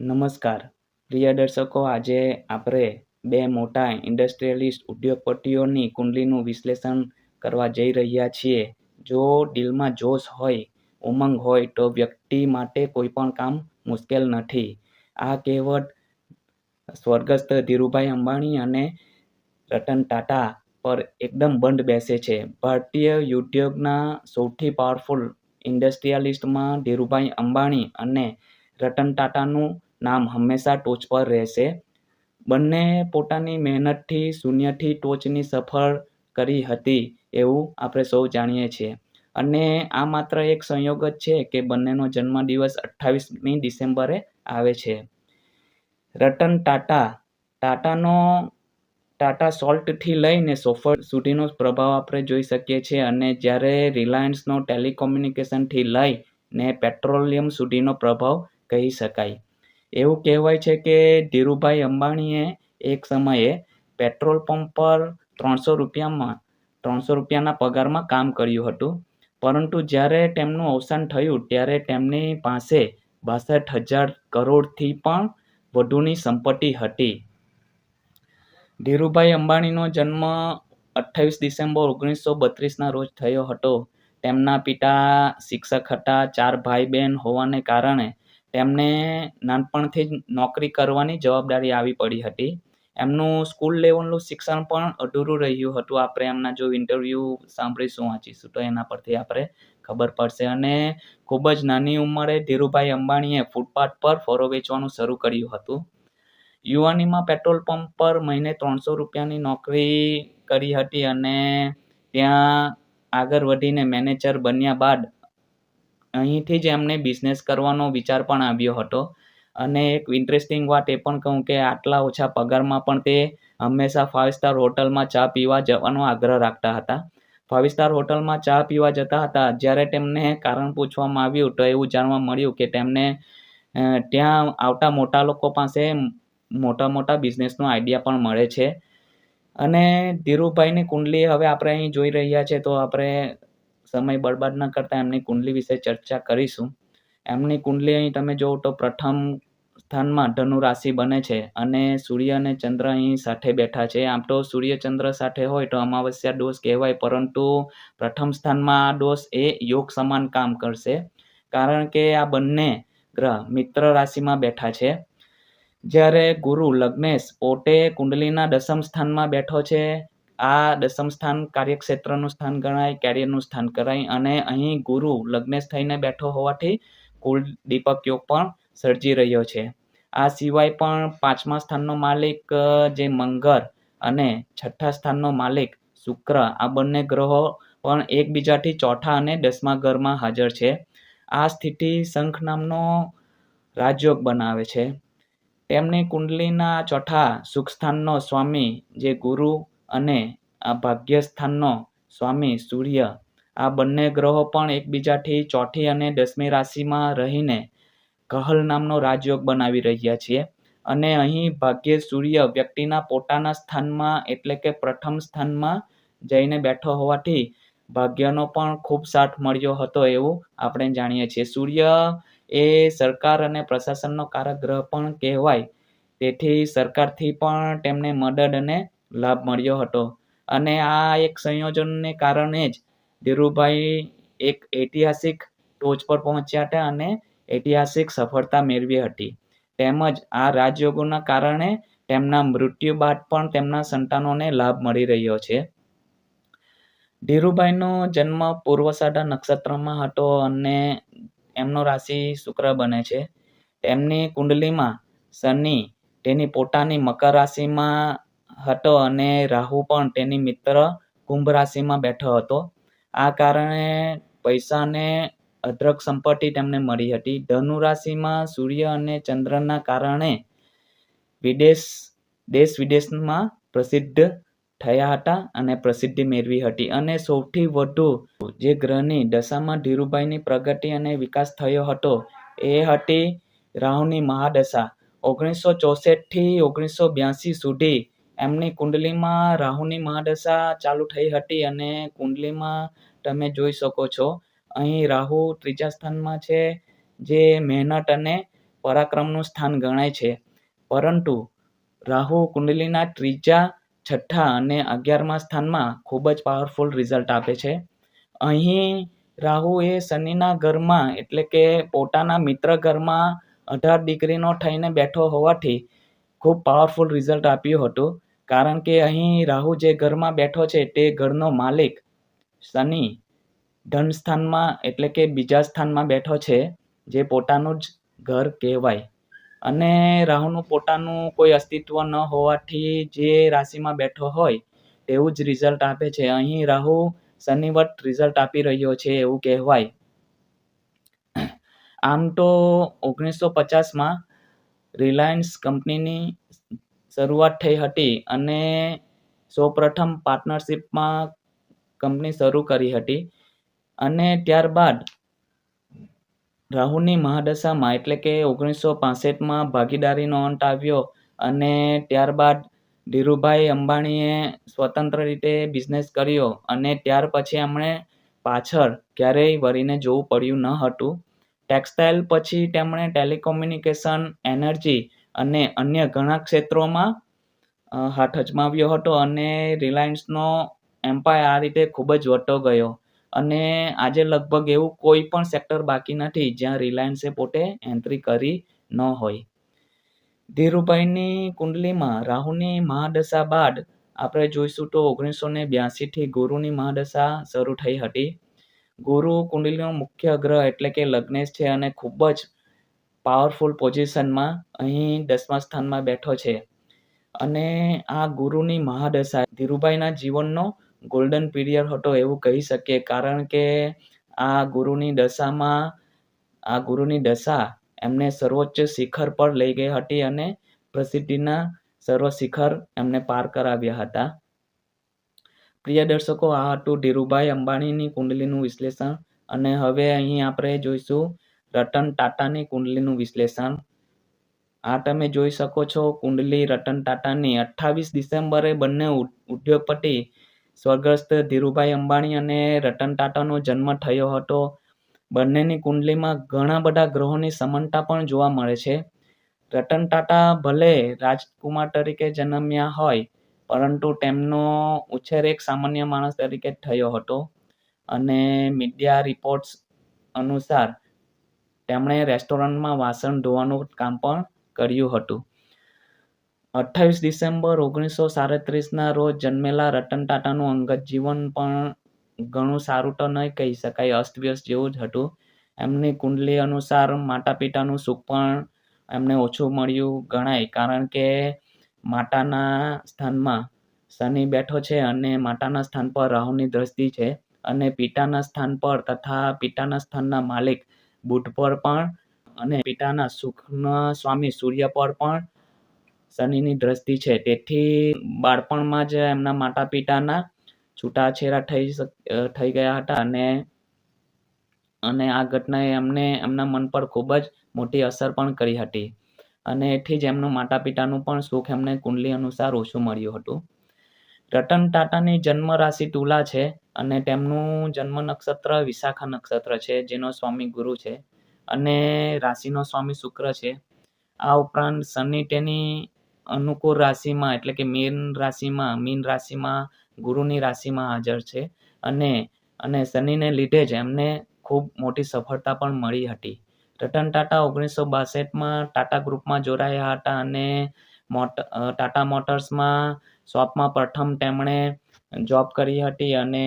નમસ્કાર. પ્રિય દર્શકો, આજે આપણે બે મોટા ઇન્ડસ્ટ્રીયલિસ્ટ ઉદ્યોગપતિઓની કુંડલીનું વિશ્લેષણ કરવા જઈ રહ્યા છીએ. જો દિલમાં જોશ હોય, ઉમંગ હોય, તો વ્યક્તિ માટે કોઈ પણ કામ મુશ્કેલ નથી. આ કહેવત સ્વર્ગસ્થ ધીરુભાઈ અંબાણી અને રતન ટાટા પર એકદમ બંધ બેસે છે. ભારતીય ઉદ્યોગના સૌથી પાવરફુલ ઇન્ડસ્ટ્રીયાલિસ્ટમાં ધીરુભાઈ અંબાણી અને રતન ટાટાનું નામ હંમેશા ટોચ પર રહેશે. બંને પોતાની મહેનતથી, શૂન્યથી ટોચની સફળ કરી હતી એવું આપણે સૌ જાણીએ છીએ. અને આ માત્ર એક સંયોગ જ છે કે બંનેનો જન્મદિવસ અઠ્ઠાવીસમી ડિસેમ્બરે આવે છે. રતન ટાટા, ટાટાનો, ટાટા સોલ્ટથી લઈને સોફર સુધીનો પ્રભાવ આપણે જોઈ શકીએ છીએ અને જ્યારે રિલાયન્સનો ટેલિકોમ્યુનિકેશનથી લઈને પેટ્રોલિયમ સુધીનો પ્રભાવ કહી શકાય. એવું કહેવાય છે કે ધીરુભાઈ અંબાણીએ એક સમયે પેટ્રોલ પંપ પર ત્રણસો રૂપિયામાં, ત્રણસો રૂપિયાના પગારમાં કામ કર્યું હતું. પરંતુ જ્યારે તેમનું અવસાન થયું, ત્યારે તેમની પાસે બાસઠ હજાર કરોડથી પણ વધુની સંપત્તિ હતી. ધીરુભાઈ અંબાણીનો જન્મ અઠ્ઠાવીસ ડિસેમ્બર ઓગણીસો બત્રીસના રોજ થયો હતો. તેમના પિતા શિક્ષક હતા. ચાર ભાઈ બહેન હોવાને કારણે તેમને નાનપણથી જ નોકરી કરવાની જવાબદારી આવી પડી હતી. એમનું સ્કૂલ લેવલનું શિક્ષણ પણ અધૂરું રહ્યું હતું. આપણે એમના જો ઇન્ટરવ્યૂ સાંભળીશું, વાંચીશું, તો એના પરથી આપણે ખબર પડશે. અને ખૂબ જ નાની ઉંમરે ધીરુભાઈ અંબાણીએ ફૂટપાથ પર ફોરો વેચવાનું શરૂ કર્યું હતું. યુવાનીમાં પેટ્રોલ પંપ પર મહિને ત્રણસો રૂપિયાની નોકરી કરી હતી અને ત્યાં આગળ વધીને મેનેજર બન્યા બાદ અહીંથી જ એમને બિઝનેસ કરવાનો વિચાર પણ આવ્યો હતો. અને એક ઇન્ટરેસ્ટિંગ વાત એ પણ કહું કે આટલા ઓછા પગારમાં પણ તે હંમેશા ફાઇવ સ્ટાર હોટલમાં ચા પીવા જવાનો આગ્રહ રાખતા હતા. ફાઇવ સ્ટાર હોટલમાં ચા પીવા જતા હતા. જ્યારે તેમને કારણ પૂછવામાં આવ્યું તો એવું જાણવા મળ્યું કે તેમને ત્યાં આવતા મોટા લોકો પાસે મોટા મોટા બિઝનેસનો આઈડિયા પણ મળે છે. અને ધીરુભાઈની કુંડલી હવે આપણે અહીં જોઈ રહ્યા છે તો આપણે સમય બરબાદ ન કરતા એમની કુંડલી વિશે ચર્ચા કરીશું. એમની કુંડલી અહીં તમે જોવો તો પ્રથમ સ્થાનમાં ધનુ રાશિ બને છે અને સૂર્ય અને ચંદ્ર અહીં સાથે બેઠા છે. આમ તો સૂર્ય ચંદ્ર સાથે હોય તો અમાવસ્યા દોષ કહેવાય, પરંતુ પ્રથમ સ્થાનમાં આ દોષ એ યોગ સમાન કામ કરશે. કારણ કે આ બંને ગ્રહ મિત્ર રાશિમાં બેઠા છે. જ્યારે ગુરુ લગ્નેશ પોતે કુંડલીના દસમ સ્થાનમાં બેઠો છે આ દસમ સ્થાન કાર્યક્ષેત્રનું સ્થાન ગણાય, કેરિયરનું સ્થાન કરાય અને અહીં ગુરુ લગ્નેશ થઈને બેઠો હોવાથી કુલ દીપક યોગ પણ સર્જી રહ્યો છે. આ સિવાય પણ પાંચમા સ્થાનનો માલિક જે મંગળ અને છઠ્ઠા સ્થાનનો માલિક શુક્ર, આ બંને ગ્રહો પણ એકબીજાથી ચોથા અને દસમા ઘરમાં હાજર છે. આ સ્થિતિ શંખ નામનો રાજયોગ બનાવે છે. તેમની કુંડલીના ચોથા સુખ સ્થાનનો સ્વામી, જે ગુરુ અને આ ભાગ્યસ્થાનનો સ્વામી સૂર્ય, આ બંને ગ્રહો પણ એકબીજાથી ચોથી અને દસમી રાશિમાં રહીને કહલ નામનો રાજયોગ બનાવી રહ્યા છીએ. અને અહીં ભાગ્ય સૂર્ય વ્યક્તિના પોતાના સ્થાનમાં એટલે કે પ્રથમ સ્થાનમાં જઈને બેઠો હોવાથી ભાગ્યનો પણ ખૂબ સાથ મળ્યો હતો એવું આપણે જાણીએ છીએ. સૂર્ય એ સરકાર અને પ્રશાસનનો કારક ગ્રહ પણ કહેવાય. તેથી સરકારથી પણ તેમને મદદ અને લાભ મળ્યો હતો. અને આ એક સંયોજનને કારણે જ ધીરુભાઈ એક ઐતિહાસિક ટોચ પર પહોંચ્યા હતા અને ઐતિહાસિક સફળતા મેળવી હતી. તેમજ આ રાજયોગોના કારણે તેમના મૃત્યુ બાદ પણ તેમના સંતાનોને લાભ મળી રહ્યો છે. ધીરુભાઈનો જન્મ પૂર્વસાડા નક્ષત્રમાં હતો અને એમનો રાશિ શુક્ર બને છે. તેમની કુંડલીમાં શનિ, તેની પોતાની મકર રાશિમાં હતો અને રાહુ પણ તેની મિત્ર કુંભ રાશિમાં બેઠો હતો. આ કારણે પૈસાને અદ્રક સંપત્તિ તેમને મળી હતી. ધનુ રાશિમાં સૂર્ય અને ચંદ્રના કારણે વિદેશ, દેશ વિદેશમાં પ્રસિદ્ધ થયા હતા અને પ્રસિદ્ધિ મેળવી હતી. અને સૌથી વધુ જે ગ્રહની દશામાં ધીરુભાઈની પ્રગતિ અને વિકાસ થયો હતો એ હતી રાહુની મહાદશા. ઓગણીસો ચોસઠથી ઓગણીસો બ્યાસી સુધી એમની કુંડલીમાં રાહુની મહાદશા ચાલુ થઈ હતી અને કુંડલીમાં તમે જોઈ શકો છો. અહીં રાહુ ત્રીજા સ્થાનમાં છે, જે મહેનત અને પરાક્રમનું સ્થાન ગણાય છે. પરંતુ રાહુ કુંડલીના ત્રીજા, છઠ્ઠા અને અગિયારમા સ્થાનમાં ખૂબ જ પાવરફુલ રિઝલ્ટ આપે છે. અહીં રાહુ એ શનિના ઘરમાં, એટલે કે પોતાના મિત્ર ઘરમાં અઢાર ડિગ્રીનો થઈને બેઠો હોવાથી ખૂબ પાવરફુલ રિઝલ્ટ આપ્યું હતું. કારણ કે અહીં રાહુ જે ઘરમાં બેઠો છે તે ઘરનો માલિક શનિ ધન સ્થાનમાં એટલે કે બીજા સ્થાનમાં બેઠો છે, જે પોતાનું જ ઘર કહેવાય. અને રાહુનું પોતાનું કોઈ અસ્તિત્વ ન હોવાથી જે રાશિમાં બેઠો હોય તેવું જ રિઝલ્ટ આપે છે. અહીં રાહુ શનિવટ રિઝલ્ટ આપી રહ્યો છે એવું કહેવાય. આમ તો ઓગણીસો પચાસમાં રિલાયન્સ કંપનીની શરૂઆત થઈ હતી અને સૌપ્રથમ પાર્ટનરશિપમાં કંપની શરૂ કરી હતી. અને ત્યારબાદ રાહુની મહાદશામાં, એટલે કે ઓગણીસો પાસઠમાં ભાગીદારીનો અંત આવ્યો અને ત્યારબાદ ધીરુભાઈ અંબાણીએ સ્વતંત્ર રીતે બિઝનેસ કર્યો અને ત્યાર પછી એમણે પાછળ ક્યારેય વળીને જોવું પડ્યું ન હતું. ટેક્સટાઇલ પછી તેમણે ટેલિકોમ્યુનિકેશન એનર્જી અને અન્ય ઘણા ક્ષેત્રોમાં હાથ અજમાવ્યો હતો અને રિલાયન્સનો એમ્પાયર આ રીતે ખૂબ જ વધતો ગયો. અને આજે લગભગ એવું કોઈ પણ સેક્ટર બાકી નથી જ્યાં રિલાયન્સે પોતે એન્ટ્રી કરી ન હોય. ધીરુભાઈની કુંડલીમાં રાહુની મહાદશા બાદ આપણે જોઈશું તો ઓગણીસો ને બ્યાસીથી ગુરુની મહાદશા શરૂ થઈ હતી. ગુરુ કુંડલીનો મુખ્ય ગ્રહ એટલે કે લગ્નેશ છે અને ખૂબ જ પાવરફુલ પોઝિશનમાં અહીં દસમા સ્થાનમાં બેઠો છે. અને આ ગુરુની મહાદશા ધીરુભાઈના જીવનનો ગોલ્ડન પીરિયડ હતો એવું કહી શકીએ. કારણ કે આ ગુરુની દશામાં, આ ગુરુની દશા એમને સર્વોચ્ચ શિખર પર લઈ ગઈ હતી અને પ્રસિદ્ધિના સર્વ શિખર એમને પાર કરાવ્યા હતા. પ્રિય દર્શકો, આ હતું ધીરુભાઈ અંબાણીની કુંડલીનું વિશ્લેષણ. અને હવે અહીં આપણે જોઈશું રતન ટાટાની કુંડલીનું વિશ્લેષણ. આ તમે જોઈ શકો છો, કુંડલી રતન ટાટાની અઠ્ઠાવીસ ડિસેમ્બરે બંને ઉદ્યોગપતિ સ્વર્ગસ્થ ધીરુભાઈ અંબાણી અને રતન ટાટાનો જન્મ થયો હતો. બંનેની કુંડલીમાં ઘણા બધા ગ્રહોની સમાનતા પણ જોવા મળે છે. રતન ટાટા ભલે રાજકુમાર તરીકે જન્મ્યા હોય, પરંતુ તેમનો ઉછેર એક સામાન્ય માણસ તરીકે થયો હતો. અને મીડિયા રિપોર્ટ્સ અનુસાર તેમણે રેસ્ટોરન્ટમાં વાસણ ધોવાનું કામ પણ કર્યું હતું. અઠ્ઠાવીસ ડિસેમ્બર ઓગણીસો સાડત્રીસના રોજ જન્મેલા રતન ટાટાનું અંગત જીવન પણ ઘણું સારું તો નહીં કહી શકાય, અસ્તવ્યસ્ત જેવું જ હતું. એમની કુંડલી અનુસાર માતા પિતાનું સુખ પણ એમને ઓછું મળ્યું ગણાય, કારણ કે માતાના સ્થાનમાં શનિ બેઠો છે અને માતાના સ્થાન પર રાહુની દ્રષ્ટિ છે અને પિતાના સ્થાન પર તથા પિતાના સ્થાનના માલિક બુધ પર પણ અને પિતાના સુખના સ્વામી સૂર્ય પર પણ શનિની દ્રષ્ટિ છે. તેથી બાળપણમાં જ એમના માતા પિતાના છૂટાછેડા થઈ થઈ ગયા હતા અને અને આ ઘટનાએ એમને, એમના મન પર ખૂબ જ મોટી અસર પણ કરી હતી. અને એથી જ એમનું માતા પિતાનું પણ સુખ એમને કુંડલી અનુસાર ઓછું મળ્યું હતું. રતન ટાટાની જન્મ રાશિ તુલા છે અને તેમનું જન્મ નક્ષત્ર વિશાખા નક્ષત્ર છે, જેનો સ્વામી ગુરુ છે અને રાશિનો સ્વામી શુક્ર છે. આ ઉપરાંત શનિ તેની અનુકૂળ રાશિમાં, એટલે કે મીન રાશિમાં મીન રાશિમાં, ગુરુની રાશિમાં હાજર છે અને અને શનિને લીધે જ એમને ખૂબ મોટી સફળતા પણ મળી હતી. રતન ટાટા ઓગણીસો બાસઠમાં ટાટા ગ્રુપમાં જોડાયા હતા અને મોટ ટાટા મોટર્સમાં શોપમાં પ્રથમ તેમણે જોબ કરી હતી અને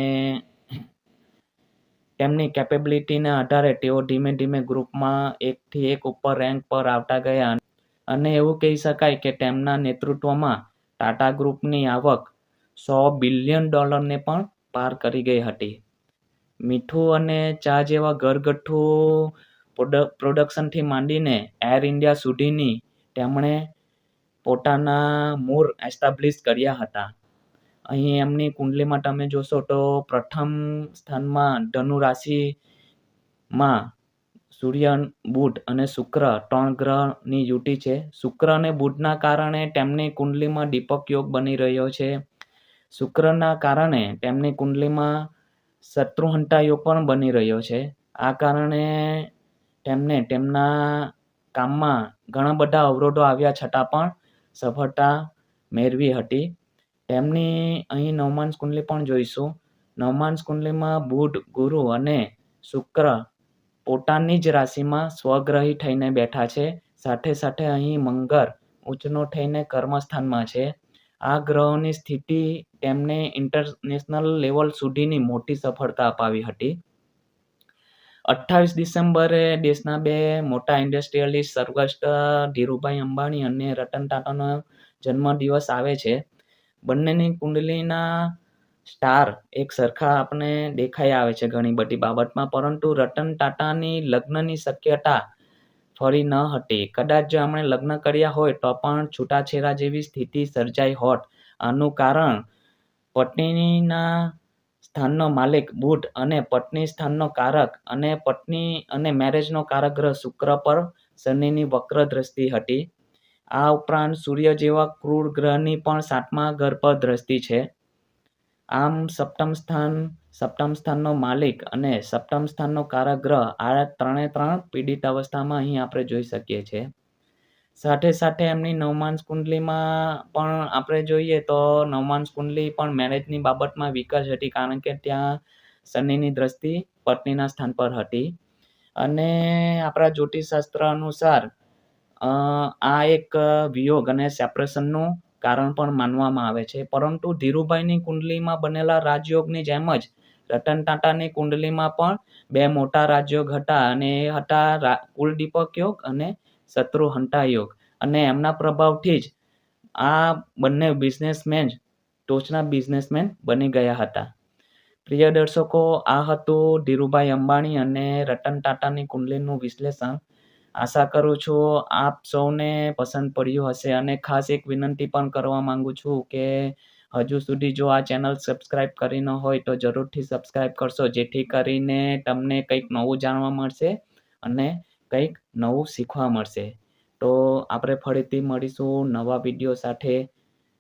તેમની કેપેબિલિટીના આધારે તેઓ ધીમે ધીમે ગ્રુપમાં એકથી એક ઉપર રેન્ક પર આવતા ગયા અને એવું કહી શકાય કે તેમના નેતૃત્વમાં ટાટા ગ્રુપની આવક સો બિલિયન ડોલરને પણ પાર કરી ગઈ હતી. મીઠું અને ચા જેવા ઘરગથ્થુ પ્રોડક્શનથી માંડીને એર ઇન્ડિયા સુધીની તેમણે પોતાના મૂળ એસ્ટાબ્લિશ કર્યા હતા. અહીં એમની કુંડલીમાં તમે જોશો તો પ્રથમ સ્થાનમાં ધનુ રાશિમાં સૂર્ય બુધ અને શુક્ર ત્રણ ગ્રહની યુતિ છે. શુક્ર અને બુધના કારણે તેમની કુંડલીમાં દીપક યોગ બની રહ્યો છે. શુક્રના કારણે તેમની કુંડલીમાં શત્રુહંતા યોગ પણ બની રહ્યો છે. આ કારણે તેમને તેમના કામમાં ઘણા બધા અવરોધો આવ્યા છતાં પણ સફળતા મેળવી હતી. તેમની અહીં નવમાંશ કુંડલી પણ જોઈશું. નવમાંશ કુંડલીમાં બુધ, ગુરુ અને શુક્ર પોતાની જ રાશિમાં સ્વગ્રહી થઈને બેઠા છે. સાથે સાથે અહીં મંગળ ઉચ્ચનો થઈને કર્મસ્થાનમાં છે. આ ગ્રહોની સ્થિતિ તેમને ઇન્ટરનેશનલ લેવલ સુધીની મોટી સફળતા અપાવી હતી. અઠ્ઠાવીસ ડિસેમ્બરે દેશના બે મોટા ઇન્ડસ્ટ્રીયલિસ્ટ સ્વર્ગસ્થ ધીરુભાઈ અંબાણી અને રતન ટાટાનો જન્મદિવસ આવે છે. બંનેની કુંડલીના સ્ટાર એક સરખા આપણે દેખાઈ આવે છે ઘણી બધી બાબતમાં, પરંતુ રતન ટાટાની લગ્નની શક્યતા ફરી ન હતી. કદાચ જો એમણે લગ્ન કર્યા હોય તો પણ છૂટાછેડા જેવી સ્થિતિ સર્જાઈ હોત. આનું કારણ પત્નીના સ્થાનનો માલિક બુધ અને પત્ની સ્થાનનો કારક અને પત્ની અને મેરેજનો કારક ગ્રહ શુક્ર પર શનિની વક્ર દ્રષ્ટિ હતી. આ ઉપરાંત સૂર્ય જેવા ક્રૂર ગ્રહની પણ સાતમા ઘર પર દ્રષ્ટિ છે. આમ સપ્તમ સ્થાન, સપ્તમ સ્થાનનો માલિક અને સપ્તમ સ્થાનનો કારક ગ્રહ આ ત્રણે ત્રણ પીડિત અવસ્થામાં અહીં આપણે જોઈ શકીએ છીએ. સાથે સાથે એમની નવમાંશ કુંડલીમાં પણ આપણે જોઈએ તો નવમાંશ કુંડલી પણ મેરેજની બાબતમાં વિકસ હતી કારણ કે ત્યાં શનિની દ્રષ્ટિ પત્નીના સ્થાન પર હતી. અને આપણા જ્યોતિષશાસ્ત્ર અનુસાર આ એક વિયોગ અને સેપરેશનનું કારણ પણ માનવામાં આવે છે. પરંતુ ધીરુભાઈની કુંડલીમાં બનેલા રાજયોગની જેમ જ રતન ટાટાની કુંડલીમાં પણ બે મોટા રાજયોગ હતા અને એ હતા કુલદીપક યોગ અને શત્રુહંતા યોગ અને એમના પ્રભાવથી જ આ બંને બિઝનેસમેન ટોચના બિઝનેસમેન બની ગયા હતા. પ્રિય દર્શકો, આ હતું ધીરુભાઈ અંબાણી અને રતન ટાટાની કુંડલીનું વિશ્લેષણ. આશા કરું છું આપ સૌને પસંદ પડ્યું હશે અને ખાસ એક વિનંતી પણ કરવા માંગુ છું કે હજુ સુધી જો આ ચેનલ સબસ્ક્રાઈબ કરી ન હોય તો જરૂરથી સબસ્ક્રાઈબ કરશો, જેથી કરીને તમને કંઈક નવું જાણવા મળશે અને કંઈક નવું શીખવા મળશે. તો આપણે ફરીથી મળીશું નવા વીડિયો સાથે.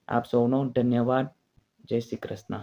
આપ સૌનો ધન્યવાદ. જય શ્રી કૃષ્ણ.